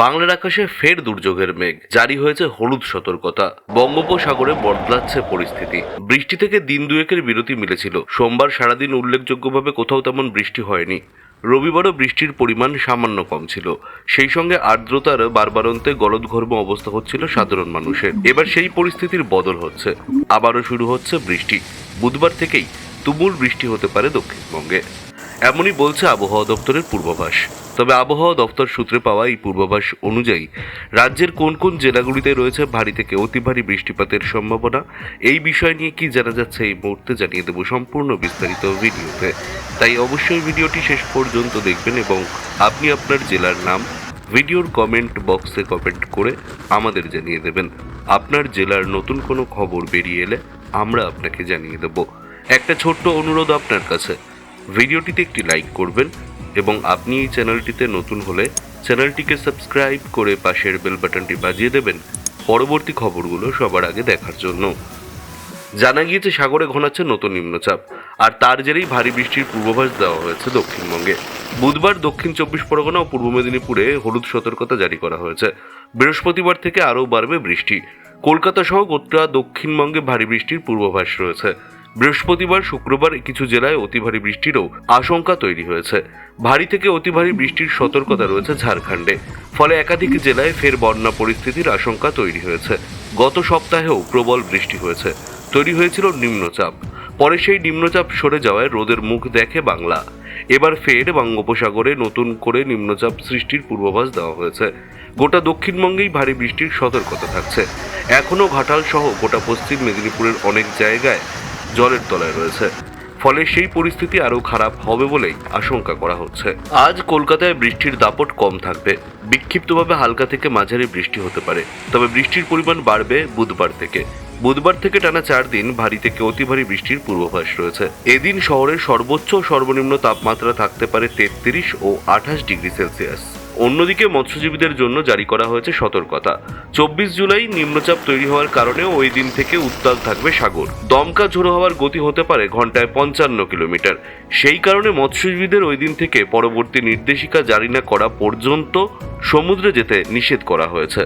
বাংলার আকাশে ফের দুর্যোগের মেঘ। জারি হয়েছে হলুদ সতর্কতা। বঙ্গোপসাগরে বদলাচ্ছে পরিস্থিতি। বৃষ্টি থেকে দিন দুয়েকের বিরতি মিলেছিল। সোমবার সারাদিন উল্লেখযোগ্যভাবে কোথাও তেমন বৃষ্টি হয়নি। রবিবারও বৃষ্টির পরিমাণ সামান্য কম ছিল। সেই সঙ্গে আর্দ্রতার বারবারন্তে গলদঘর্ম অবস্থা হচ্ছিল সাধারণ মানুষের। এবার সেই পরিস্থিতির বদল হচ্ছে। আবারও শুরু হচ্ছে বৃষ্টি। বুধবার থেকেই তুমুল বৃষ্টি হতে পারে দক্ষিণবঙ্গে। এমনই বলছে আবহাওয়া দপ্তরের পূর্বাভাস। তবে আবহাওয়া দপ্তর সূত্রে পাওয়া এই পূর্বাভাস অনুযায়ী, রাজ্যের কোন কোন জেলাগুলিতে রয়েছে ভারী থেকে অতি ভারী বৃষ্টিপাতের সম্ভাবনা, এই বিষয় নিয়ে কি জানা যাচ্ছে এই মুহূর্তে জানিয়ে দেবো সম্পূর্ণ বিস্তারিত ভিডিওতে। তাই অবশ্যই ভিডিওটি শেষ পর্যন্ত দেখবেন এবং আপনি আপনার জেলার নাম, ভিডিওর কমেন্ট বক্সে কমেন্ট করে আমাদের জানিয়ে দেবেন। আপনার জেলার নতুন কোনো খবর বেরিয়ে এলে আমরা আপনাকে জানিয়ে দেব। একটা ছোট্ট অনুরোধ আপনার কাছে। ভিডিওটিতে একটি লাইক করবেন এবং আপনি এই চ্যানেলটিতে নতুন হলে চ্যানেলটিকে সাবস্ক্রাইব করে পাশের বেল বাটনটি বাজিয়ে দেবেন পরবর্তী খবরগুলো সবার আগে দেখার জন্য। জানা গিয়েছে সাগরে ঘনাচ্ছে নতুন নিম্নচাপ, আর তার জেরেই ভারী বৃষ্টির পূর্বাভাস দেওয়া হয়েছে দক্ষিণবঙ্গে। বুধবার দক্ষিণ চব্বিশ পরগনা ও পূর্ব মেদিনীপুরে হলুদ সতর্কতা জারি করা হয়েছে। বৃহস্পতিবার থেকে আরও বাড়বে বৃষ্টি। কলকাতা সহ গোটা দক্ষিণবঙ্গে ভারী বৃষ্টির পূর্বাভাস রয়েছে। বৃহস্পতিবার, শুক্রবার কিছু জেলায় অতি ভারী বৃষ্টিরও আশঙ্কা তৈরি হয়েছে। ভারী থেকে অতি ভারী বৃষ্টির সতর্কতা রয়েছে ঝাড়খণ্ডে। ফলে একাধিক জেলায় ফের বন্যা পরিস্থিতির আশঙ্কা তৈরি হয়েছে। গত সপ্তাহেও প্রবল বৃষ্টি হয়েছে। তৈরি হয়েছিল নিম্নচাপ। পরে সেই নিম্নচাপ সরে যাওয়ায় রোদের মুখ দেখে বাংলা। এবার ফের বঙ্গোপসাগরে নতুন করে নিম্নচাপ সৃষ্টির পূর্বাভাস দেওয়া হয়েছে। গোটা দক্ষিণবঙ্গেই ভারী বৃষ্টির সতর্কতা থাকছে। এখনও ঘাটাল সহ গোটা পশ্চিম মেদিনীপুরের অনেক জায়গায় জলের তলায় রয়েছে। ফলে সেই পরিস্থিতি আরও খারাপ হবে বলেই আশঙ্কা করা হচ্ছে। আজ কলকাতায় বৃষ্টির দাপট কম থাকবে। বিক্ষিপ্তভাবে হালকা থেকে মাঝারি বৃষ্টি হতে পারে। তবে বৃষ্টির পরিমাণ বাড়বে বুধবার থেকে। বুধবার থেকে টানা চার দিন ভারী থেকে অতি ভারী বৃষ্টির পূর্বাভাস রয়েছে। এদিন শহরের সর্বোচ্চ সর্বনিম্ন তাপমাত্রা থাকতে পারে তেত্রিশ ও আঠাশ ডিগ্রি সেলসিয়াস। অন্যদিকে মৎস্যজীবীদের জন্য জারি করা হয়েছে সতর্কতা। চব্বিশ জুলাই নিম্নচাপ তৈরি হওয়ার কারণে ওই দিন থেকে উত্তাল থাকবে সাগর। দমকা ঝোড়ো হওয়ার গতি হতে পারে ঘন্টায় পঞ্চান্ন কিলোমিটার। সেই কারণে মৎস্যজীবীদের ওই দিন থেকে পরবর্তী নির্দেশিকা জারি না করা পর্যন্ত সমুদ্রে যেতে নিষেধ করা হয়েছে।